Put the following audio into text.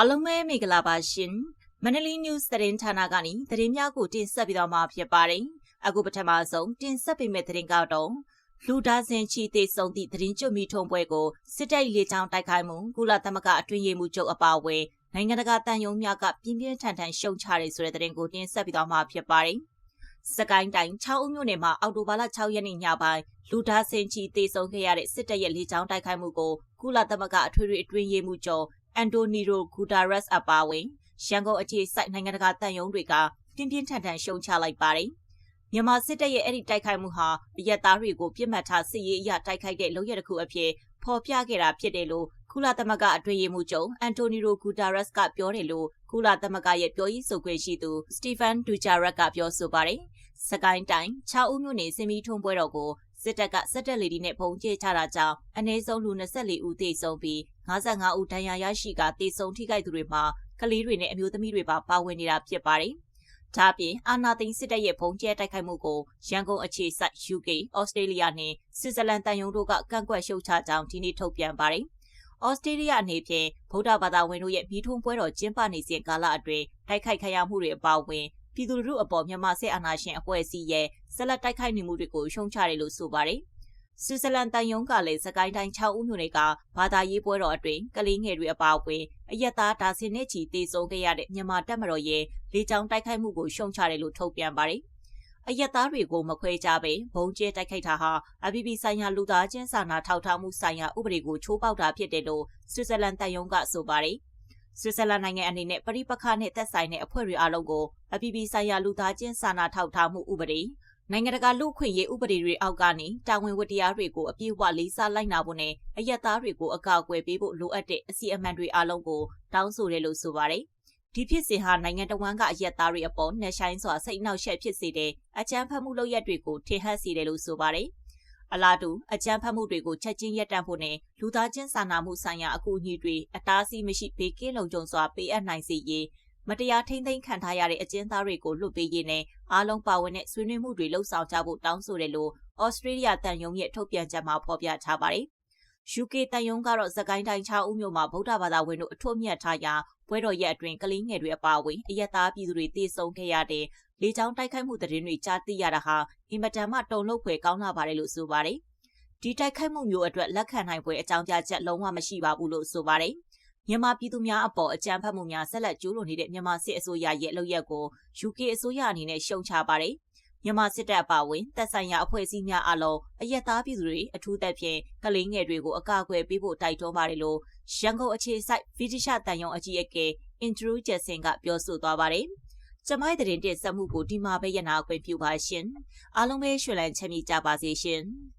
အားလုံးပဲမင်္ဂလာပါရှင်မန္တလေး news သတင်းဌာနကနေသတင်းများကိုတင်ဆက်ပေးတော့မှာဖြစ်ပါတယ်အခုပထမဆုံးတင်ဆက်ပေးမယ့်သတင်းကတော့လူဒါစင်ချီသေးဆုံးသည့်သတင်းကြွမီထုံပွဲကိုစစ်တပ်လေကြောင်းတိုက်ခိုက်မှုကုလသမဂ္ဂအတွင်းရေးမှူးချုပ်အပါအဝင်နိုင်ငံတကာတန်ယုံများကပြင်းပြင်းထန်ထန်ရှုံချရဲဆိုတဲ့သတင်းကိုတင်ဆက်ပေးတော့မှာဖြစ်ပါတယ်စကိုင်းတိုင်း6ဦးမြို့နယ်မှာအော်တိုဘာလ6ရက်နေ့ညပိုင်းလူဒါစင်ချီသေဆုံးခဲ့ရတဲ့စစ်တပ်ရဲ့လေကြောင်းတိုက်ခိုက်မှုကိုကုလသမဂ္ဂအထွေထွေအတွင်းရေးမှူးချုပ် အန်တိုနီရိုဂူတာရက်စ်အပါအဝင်ရန်ကုန်အခြေစိုက်နိုင်ငံတကာတန်ယုံတွေကပြင်းပြင်းထန်ထန်ရှုံချလိုက်ပါတယ်။မြန်မာစစ်တပ်ရဲ့အဲ့ဒီတိုက်ခိုက်မှုဟာအရက်သားတွေကိုပြစ်မှတ်ထားစစ်ရေးအရတိုက်ခိုက်တဲ့လုပ်ရတစ်ခုအဖြစ်ဖော်ပြခဲ့တာဖြစ်တယ်လို့ကုလသမဂ္ဂအတွင်းရေးမှူးချုပ်အန်တိုနီရိုဂူတာရက်စ်ကပြောတယ်လို့ကုလသမဂ္ဂရဲ့ပြောရေးဆိုခွင့်ရှိသူစတီဖန်ဒူဂျာရက်ကပြောဆိုပါတယ်။စကိုင်းတိုင်း6ဦးမြို့နယ်စင်မီထုံပွဲတော်ကို စစ်တပ်ကစက်တက်လေဒီနဲ့ပုံကျဲချတာကြောင့်အနည်းဆုံးလူ24ဦးသေဆုံးပြီး55ဦးဒဏ်ရာရရှိကသေဆုံးထိခိုက်သူတွေမှာကလေးတွေနဲ့အမျိုးသမီးတွေပါပါဝင်နေတာဖြစ်ပါတယ်။ဒါ့အပြင်အာနာသိန်းစစ်တပ်ရဲ့ပုံကျဲတိုက်ခိုက်မှုကိုရန်ကုန်အခြေစိုက် UK, Australia နဲ့ဆွစ်ဇာလန်တန်ယုံတို့ကကန့်ကွက်ရှုတ်ချကြောင်းဒီနေ့ထုတ်ပြန်ပါတယ်။ဩစတြေးလျအနေဖြင့်ဗုဒ္ဓဘာသာဝင်တို့ရဲ့မိထုံပွဲတော်ကျင်းပနေစဉ်ကာလအတွင်းတိုက်ခိုက်ခံရမှုတွေအပါအဝင် ပြည်သူလူထုအပေါ်မြန်မာစစ်အာဏာရှင်အဖွဲ့အစည်းရဲ့ဆက်လက်တိုက်ခိုက်နေမှုတွေကိုရှုံချတယ်လို့ဆိုပါတယ်။ဆွစ်ဇာလန်တန်ယုံကလည်းစကိုင်းတိုင်း6ဦးမြို့နယ်ကဘာသာရေးပွဲတော်အတွင်းကလေးငယ်တွေအပါအဝင်အယက်သားဒါဇင်နဲ့ချီတေဆုံးခဲ့ရတဲ့မြန်မာတပ်မတော်ရဲ့လေကြောင်းတိုက်ခိုက်မှုကိုရှုံချတယ်လို့ထုတ်ပြန်ပါတယ်။အယက်သားတွေကိုမခွဲကြပဲဘုံကျဲတိုက်ခိုက်တာဟာအပြည်ပြည်ဆိုင်ရာလူသားချင်းစာနာထောက်ထားမှုဆိုင်ရာဥပဒေကိုချိုးဖောက်တာဖြစ်တယ်လို့ဆွစ်ဇာလန်တန်ယုံကဆိုပါတယ်။ ဆွစ်ဇာလန်နိုင်ငံအနေနဲ့ပရိပခနဲ့သက်ဆိုင်တဲ့အဖွဲ့တွေအားလုံးကိုအပြည်ပြည်ဆိုင်ရာလူသားချင်းစာနာထောက်ထားမှုဥပဒေနိုင်ငံတကာလူ့ခွင့်ရေးဥပဒေတွေအောက်ကနေတာဝန်ဝတ္တရားတွေကိုအပြည့်အဝလေးစားလိုက်နာဖို့နဲ့အယက်သားတွေကိုအကာအကွယ်ပေးဖို့လိုအပ်တဲ့အစီအမံတွေအားလုံးကိုတောင်းဆိုတယ်လို့ဆိုပါတယ်။ဒီဖြစ်စဉ်ဟာနိုင်ငံတော်ဝန်ကအယက်သားတွေအပေါ်နှက်ဆိုင်စွာစိတ်နှောက်ယှက်ဖြစ်စေတဲ့အကြမ်းဖက်မှုလုပ်ရက်တွေကိုထင်ဟပ်စေတယ်လို့ဆိုပါတယ်။ အလားတူအကြမ်းဖက်မှုတွေကိုချက်ချင်းရပ်တန့်ဖို့နဲ့လူသားချင်းစာနာမှုဆိုင်ရာအကူအညီတွေအတားအဆီးမရှိဘေးကင်းလုံခြုံစွာပေးအပ်နိုင်စေရေးမတရားထိမ့်သိမ်းခံထားရတဲ့အကျဉ်းသားတွေကိုလွတ်ပေးရေးနဲ့အားလုံးပါဝင်တဲ့ဆွေးနွေးမှုတွေလှုပ်ဆောင်ကြဖို့တောင်းဆိုတယ်လို့ဩစတြေးလျတန်ယုံရဲ့ထုတ်ပြန်ချက်မှာဖော်ပြထားပါတယ်။ UK တန်ယုံကတော့သကိုင်းတိုင်း6ဦးမြို့မှာဗုဒ္ဓဘာသာဝင်တို့အထွတ်မြတ်ထားရာပွဲတော်ရက်အတွင်းကလေးငယ်တွေအပါအဝင်အယက်သားပြည်သူတွေတေဆုံးခဲ့ရတဲ့လေကြောင်းတိုက်ခိုက်မှုသတင်းတွေကြားသိရတာဟာအင်မတန်မှတုန်လှုပ်ဖွယ်ကောင်းလာပါတယ်လို့ဆိုပါတယ်။ဒီတိုက်ခိုက်မှုမျိုးအတွက်လက်ခံနိုင်ဖွယ်အကြောင်းပြချက်လုံးဝမရှိပါဘူးလို့ဆိုပါတယ်။မြန်မာပြည်သူများအပေါ်အကြမ်းဖက်မှုများဆက်လက်ကျူးလွန်နေတဲ့မြန်မာစစ်အစိုးရရဲ့လုပ်ရက်ကို UK အစိုးရအနေနဲ့ရှုံချပါတယ်။ မြန်မာစစ်တပ်အပါအဝင်တပ်ဆိုင်ရာအဖွဲ့အစည်းများအလုံးအယက်သားပြည်သူတွေအထူးသဖြင့်ကလေးငယ်တွေကိုအကာအကွယ်ပေးဖို့တိုက်တွန်းပါတယ်လို့ရန်ကုန်အခြေစိုက်ဗီတီရှတန်ယုံအကြီးအကဲအင်ဒရူးဂျက်ဆင်ကပြောဆိုသွားပါတယ်။ကျမိုင်းတဲ့တင်ဆက်မှုကိုဒီမှာပဲရနာခွင့်ပြုပါရှင်။အားလုံးပဲရွှေလန်းချမ်းမြေ့ကြပါစေရှင်။